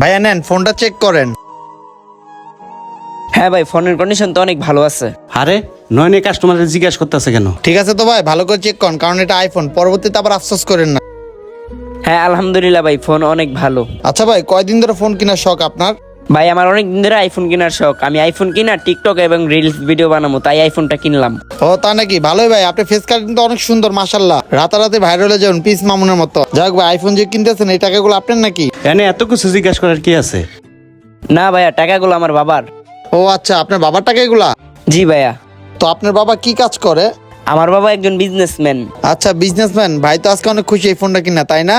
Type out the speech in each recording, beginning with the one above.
ভাইয়া নেন ফোনটা চেক করেন। হ্যাঁ ভাই ফোনের কন্ডিশন তো অনেক ভালো আছে। আরে নয়নে কাস্টমারের জিজ্ঞেস করতেছে কেন? ঠিক আছে তো ভাই ভালো করে চেক করুন কারণ এটা আইফোন পরবর্তীতে আবার আফসোস করেন না। হ্যাঁ আলহামদুলিল্লাহ ভাই ফোন অনেক ভালো। আচ্ছা ভাই কয়দিন ধরে ফোন কেনার শখ আপনার? ভাই আমার অনেক দিন ধরে আইফোন কেনার শখ। আমি আইফোন কিনা টিকটক এবং রিলস ভিডিও বানাবো তাই আইফোনটা কিনলাম। ও তা নাকি? ভালোই ভাই আপনি ফেস কার্ড কিন্তু অনেক সুন্দর মাশাল্লাহ রাতারাতি ভাইরাল হয়ে যাবেন পিস মামুনের মতো। যাক ভাই আইফোন যে কিনতেছেন এই টাকাগুলো আপনার নাকি? এনে এত কিছু জিজ্ঞাসা করার কি আছে? না ভাইয়া টাকাগুলো আমার বাবার। ও আচ্ছা আপনার বাবার টাকা এগুলা? জি ভাইয়া। তো আপনার বাবা কি কাজ করে? আমার বাবা একজন বিজনেসম্যান আচ্ছা বিজনেসম্যান ভাই তো আজকে অনেক খুশি এই ফোনটা কিনা তাই না?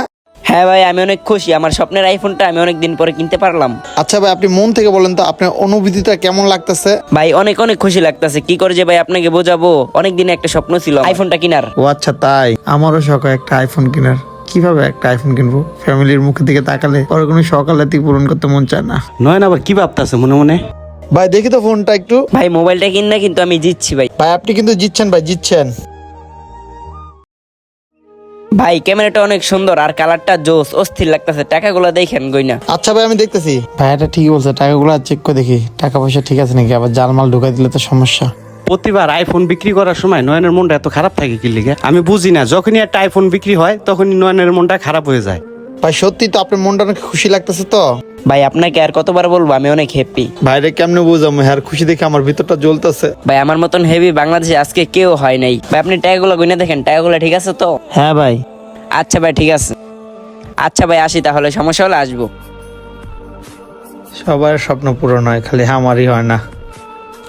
হ্যাঁ ভাই আমি অনেক খুশি। আমার স্বপ্নের আইফোনটা আমি অনেক দিন পরে কিনতে পারলাম। আচ্ছা ভাই আপনি মন থেকে বলেন তো আপনার অনুভূতিটা কেমন লাগতেছে? ভাই অনেক অনেক খুশি লাগতেছে। কি করে যে ভাই আপনাকে বোঝাবো? অনেক দিন একটা স্বপ্ন ছিল আইফোনটা কিনার। ও আচ্ছা তাই? আমারও শখ হয় একটা আইফোন কেনার। কীভাবে একটা আইফোন কিনবো? ফ্যামিলির মুখের দিকে তাকালে পরে কোনো সকালে পূরণ করতে মন চায় না। নয়ন আবার কি ভাবতেছে মনে মনে? ভাই দেখি তো ফোনটা একটু। ভাই মোবাইলটা কিন না কিন্তু আমি জিতছি ভাই। ভাই আপনি কিন্তু জিতছেন ভাই জিতছেন। ভাই ক্যামেরাটা অনেক সুন্দর আর কালারটা জোস অস্থির লাগতেছে। টাকাগুলো দেখেন গইনা। আচ্ছা ভাই আমি দেখতেছি। ভাই এটা ঠিকই বলছে টাকাগুলো চেক করে দেখি। টাকা পয়সা ঠিক আছে নাকি? আবার জালমাল ঢুকাই দিলে তো সমস্যা। প্রতিবার আইফোন বিক্রি করার সময় নয়নের মনটা এত খারাপ থাকে কি লিখে আমি বুঝি না যখনই একটা আইফোন বিক্রি হয় তখনই নয়নের মনটা খারাপ হয়ে যায়। ভাই সত্যি তো আপনার মনটা অনেক খুশি লাগতেছে তো? ভাই আপনাকে আর কতবার বলব আমি অনেক হ্যাপি ভাইরে কেমনে বুঝাম? হ্যাঁ খুশি দেখে আমার ভিতরটা জ্বলতেছে। ভাই আমার মতন হেভি বাংলাদেশে আজকে কেউ হয় নাই। ভাই আপনি টাকাগুলো গুনে দেখেন টাকাগুলো ঠিক আছে তো? হ্যাঁ ভাই। আচ্ছা ভাই ঠিক আছে। আচ্ছা ভাই আসি তাহলে সমস্যা হলে আসব। সবার স্বপ্ন পূরণ হয় খালি আমারই হয় না।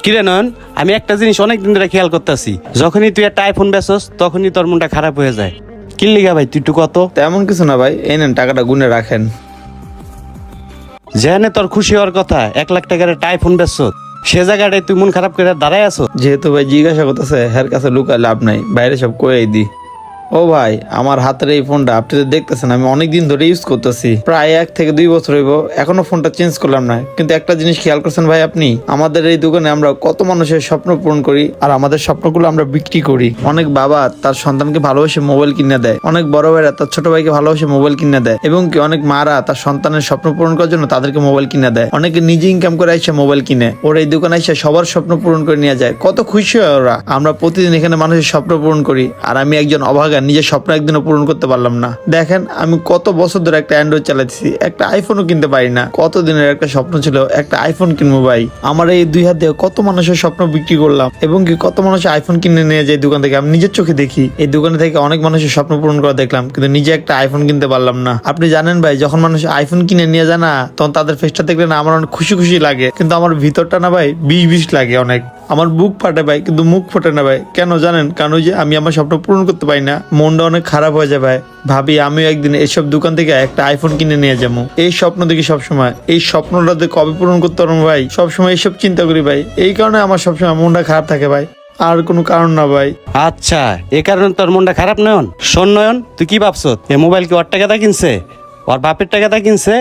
কিরে নয়ন আমি একটা জিনিস অনেক দিন ধরে খেয়াল করতেছি। যখনই তুই একটা আইফোন বেচস তখনই তোর মনটা খারাপ হয়ে যায়। কি লিগা ভাই তুই কত? তেমন কিছু না ভাই এই নেন টাকাটা গুনে রাখেন। যেখানে তোর খুশি হওয়ার কথা এক লাখ টাকার টাইফোন বেচছ। সে জায়গাটায় তুই মন খারাপ করে দাঁড়ায় আছো? যেহেতু ভাই জিজ্ঞাসা করতেছে হের কাছে লুকা লাভ নাই বাইরে সব কয়েই দি। ও ভাই, আমার হাতের এই ফোনটা, আপনি তো দেখতেছেন, আমি অনেক দিন ধরে ইউজ করতেছি। প্রায় এক থেকে দুই বছর হইব, এখনও ফোনটা চেঞ্জ করলাম না। কিন্তু একটা জিনিস খেয়াল করছেন ভাই আপনি, আমাদের এই দোকানে আমরা কত মানুষের স্বপ্ন পূরণ করি, আর আমাদের স্বপ্নগুলো আমরা বিক্রি করি। অনেক বাবা তার সন্তানকে ভালোবেসে মোবাইল কিনে দেয়, অনেক বড় ভাইরা তার ছোট ভাইকে ভালোবেসে মোবাইল কিনে দেয়, এবং কি অনেক মারা তার সন্তানের স্বপ্ন পূরণ করার জন্য তাদেরকে মোবাইল কিনে দেয়। অনেকে নিজে ইনকাম করে এসে মোবাইল কিনে, ওর এই দোকানে এসে সবার স্বপ্ন পূরণ করে নিয়ে যায়। কত খুশি হয় ওরা। আমরা প্রতিদিন এখানে মানুষের স্বপ্ন পূরণ করি, আর আমি একজন অভাগা নিজের স্বপ্ন একদিনও পূরণ করতে পারলাম না। দেখেন, আমি কত বছর ধরে একটা অ্যান্ড্রয়েড চালাচ্ছি একটা আইফোনও কিনতে পারি না। কত দিনের একটা স্বপ্ন ছিল একটা আইফোন কিনবো ভাই। আমার এই দুই হাত কত মানুষের স্বপ্ন বিক্রি করলাম এবং কি কত মানুষ আইফোন কিনে নিয়ে যায় দোকান থেকে। আমি নিজের চোখে দেখি, এই দোকানে থেকে অনেক মানুষের স্বপ্ন পূরণ করা দেখলাম, কিন্তু নিজে একটা আইফোন কিনতে পারলাম না। আপনি জানেন ভাই, যখন মানুষ আইফোন কিনে নিয়ে যায় না, তখন তাদের ফেসটা দেখলে না আমার অনেক খুশি খুশি লাগে, কিন্তু আমার ভিতরটা না ভাই, বিষ বিষ লাগে অনেক। আমার বুক ফাটে ভাই, কিন্তু মুখ ফোটে না ভাই। কেন জানেন? কারণ ওই যে আমি আমার স্বপ্ন পূরণ করতে পারি না, মনটা অনেক খারাপ হয়ে যায় ভাই। ভাবি, আমিও একদিন এইসব দোকান থেকে একটা আইফোন কিনে নিয়ে যাব। এই স্বপ্ন দেখি সবসময়। এই স্বপ্নটা যে কবে পূরণ করতে পারব ভাই? সবসময় এইসব চিন্তা করি ভাই। এই কারণে আমার সবসময় মনটা খারাপ থাকে ভাই। আর কোনো কারণ না ভাই। আচ্ছা এ কারণে তোর মনটা খারাপ নয়ন শোন নয়ন, তুই কি ভাবছ? এ মোবাইল কি ওর টাকাটা কিনছে? ওর বাপের টাকাটা কিনছে?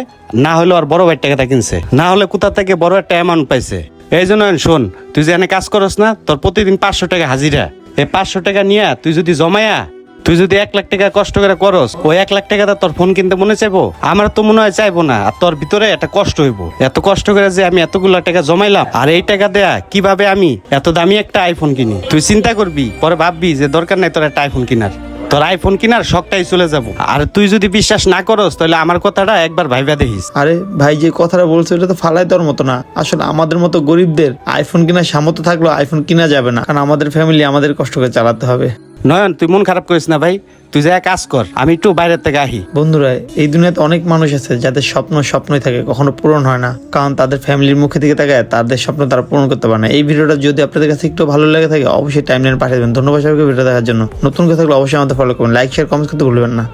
না হলে ওর বড় ভাইয়ের টাকাটা কিনছে? না হলে কোথা থেকে বড় একটা অ্যামাউন্ট পাইছে? এই জন্য শোন, তুই যে এনে কাজ করস না, তোর প্রতিদিন পাঁচশো টাকা হাজিরা। এই পাঁচশো টাকা নিয়ে তুই যদি জমায়া, তুই যদি এক লাখ টাকা কষ্ট করে করস, ওই এক লাখ টাকাটা তোর ফোন কিনতে মনে চাইব? আমার তো মনে হয় চাইব না, আর তোর ভিতরে একটা কষ্ট হইব। এত কষ্ট করে যে আমি এতগুলো টাকা জমাইলাম, আর এই টাকা দেয়া কীভাবে আমি এত দামি একটা আইফোন কিনি? তুই চিন্তা করবি, পরে ভাববি যে দরকার নাই তোর একটা আইফোন কিনার। তোর আইফোন কিনার শখটাই চলে যাব। আর তুই যদি বিশ্বাস না করস, তাহলে আমার কথাটা একবার ভাইবা দেখিস। আরে, ভাই যে কথাটা বলছে এটা তো ফালাই তোর মতো না। আসলে আমাদের মতো গরিবদের আইফোন কেনার সামর্থ্য থাকলেও আইফোন কিনা যাবে না। কারণ আমাদের ফ্যামিলি আমাদের কষ্ট করে চালাতে হবে। নয়ন, তুই মন খারাপ করিস না ভাই, তুই যা কাজ কর, আমি একটু বাইরের থেকে আহি বন্ধুরা, এই দুনিয়াতে অনেক মানুষ আছে যাদের স্বপ্ন স্বপ্নই থাকে, কখনো পূরণ হয় না। কারণ তাদের ফ্যামিলির মুখে দিকে তাকায় তাদের স্বপ্ন তারা পূরণ করতে পারে না। এই ভিডিওটা যদি আপনাদের কাছে একটু ভালো লাগে থাকে, অবশ্যই টাইম লাইন পাঠিয়ে দেবেন। ধন্যবাদ সবাইকে ভিডিও দেখার জন্য। নতুন কথা থাকলে অবশ্যই আমাদের ফলো করবেন। লাইক শেয়ার কমেন্ট করতে ভুলবেন না।